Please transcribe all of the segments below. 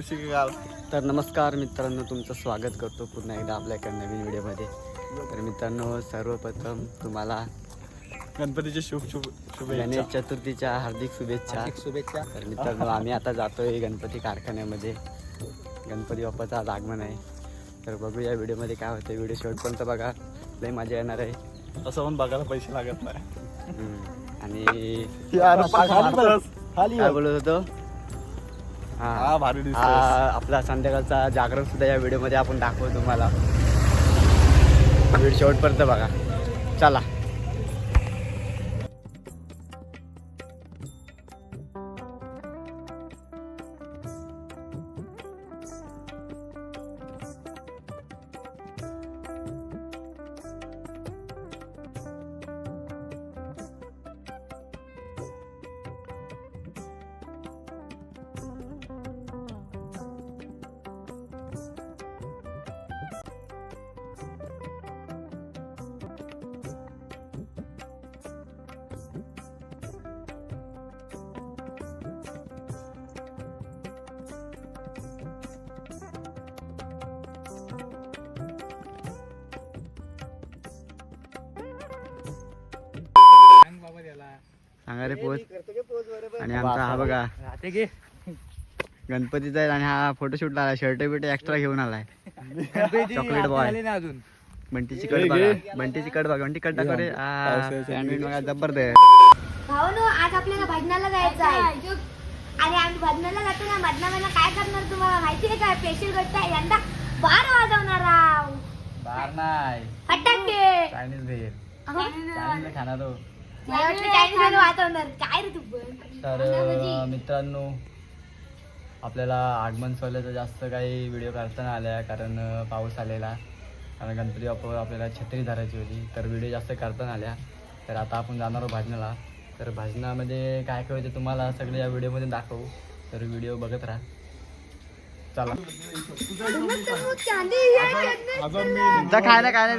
ऋषिकाल तर नमस्कार मित्रांनो तुमचं स्वागत करतो पुन्हा एकदा आपल्या एका नवीन व्हिडिओमध्ये. तर मित्रांनो सर्वप्रथम तुम्हाला गणपतीचे शुभ शुभ गणेश शुभेच्छा चतुर्थीच्या हार्दिक शुभेच्छा. शुभेच्छा. तर मित्रांनो आम्ही आता जातोय गणपती कारखान्यामध्ये. गणपती बाप्पाचं आज आगमन आहे. तर बघूया व्हिडिओमध्ये काय होतं व्हिडिओ शेवटपर्यंत बघा. लई मजा येणार आहे. तसं पण बघायला पैसे लागत नाही. आणि. बोलत होतो? हा. भारी आपला संध्याकाळचा जागरण सुद्धा या व्हिडिओमध्ये आपण दाखवू तुम्हाला. व्हिडिओ शेवटपर्यंत बघा. चला. सांगा रे पोच आणि आमचा हा बघा. गणपतीचा आहे आणि हा फोटोशूट आला शर्ट बिर्ट एक्स्ट्रा घेऊन आलाय. चॉकलेट बॉय अजून. बंटीची कट. बघा. बंटीची कट बघा. बंटी कट टाका रे. सँडविच बघा जबरदस्त भावानो आज आपल्याला भजनाला जायचं आहे. आणि आम्ही भजनाला जातो ना. भजनामध्ये काय करणार तुम्हाला माहिती आहे का? स्पेशल गोष्ट आहे. यंदा बार वाजवणार आहोत. बार नाही. फटाके. चायनीज भेल. चायनीज खाणार तर मित्रांनो आपल्याला आगमन सोहळ्याचा जास्त काही व्हिडिओ करता नाही आल्या कारण पाऊस आलेला कारण गणपती बाप्पावर आपल्याला छत्री धरायची होती तर व्हिडिओ जास्त करता नाही आल्या. तर आता आपण जाणार आहोत भाजनाला. तर भाजनामध्ये काय काय होते तुम्हाला सगळे या व्हिडिओमध्ये दाखवू. तर व्हिडिओ बघत राहा. चला. ना काय नाही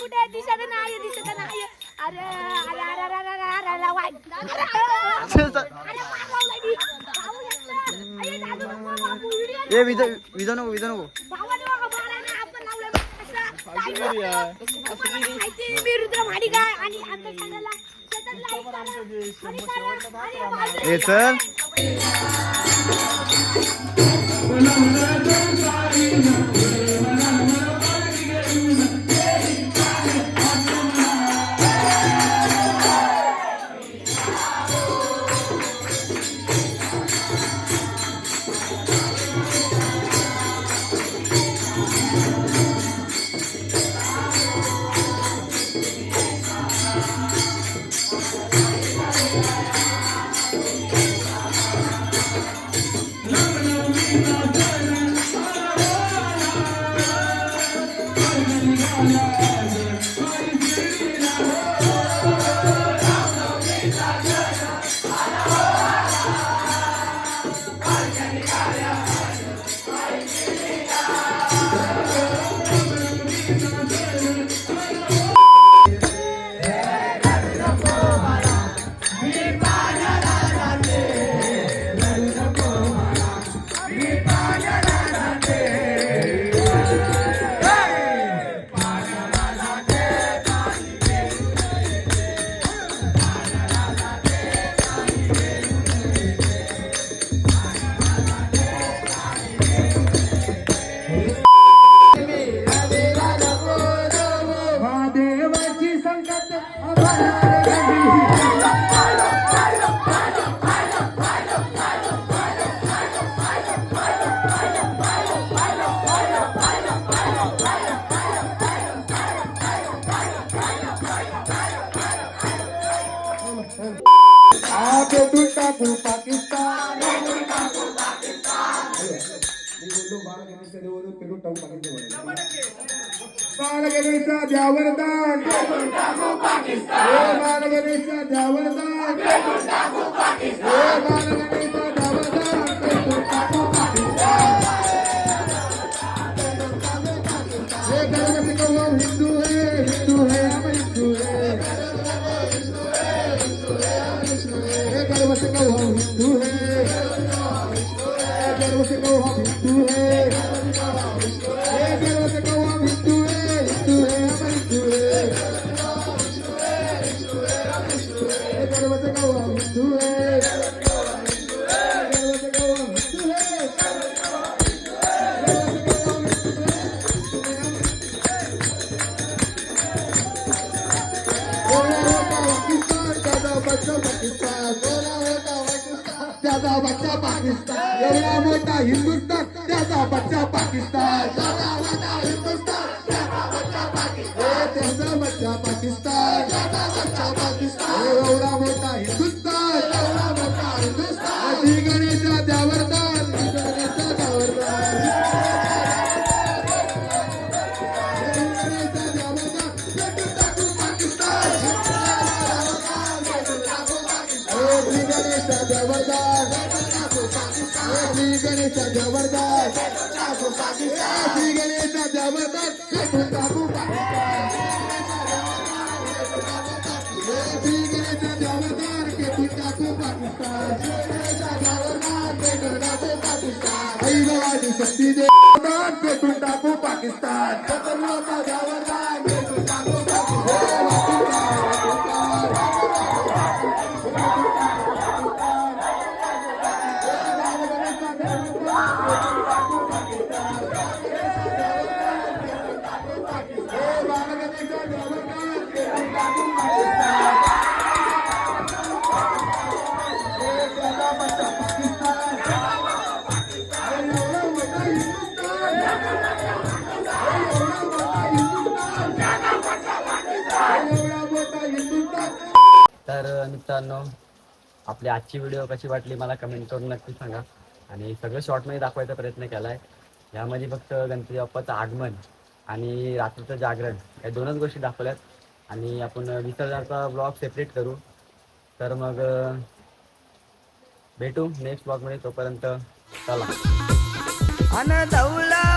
कुठे दिसत नाही दिसत नाही. अरे अरे अरे अरे अरे अरे अरे वाट. ए विजा विजा नको विजा नको. ए चल Thank you. Abre do tabu, papi बालगणेशा द्यावरदान हे बालगणेशा द्यावरदान हे बालगणेशा पाकिस्तान एवढा मोठा हिंदुस्तान त्याचा बच्चा पाकिस्तान त्याचा बच्चा पाकिस्तान एवढा मोठा हिंदुस्तान द्यावरदान गणेशा द्यावरदान गणेशा जबरदस्त श्री गणेशा जबरदस्त श्री गणेशा जबरदस्त पेटून टाकू पाकिस्तान श्री टाकू पाकिस्तान शक्ती पेटून टाकू पाकिस्तान तर मित्रांनो आपली आजची व्हिडिओ कशी वाटली मला कमेंट करून नक्की सांगा. आणि सगळं शॉर्टमध्ये दाखवायचा प्रयत्न केला आहे यामध्ये फक्त गणपती बाप्पाचं आगमन आणि रात्रीचं जागरण या दोनच गोष्टी दाखवल्यात. आणि आपण विसर्जनाचा ब्लॉग सेपरेट करू. तर मग भेटू नेक्स्ट ब्लॉगमध्ये तोपर्यंत चला. अन दौला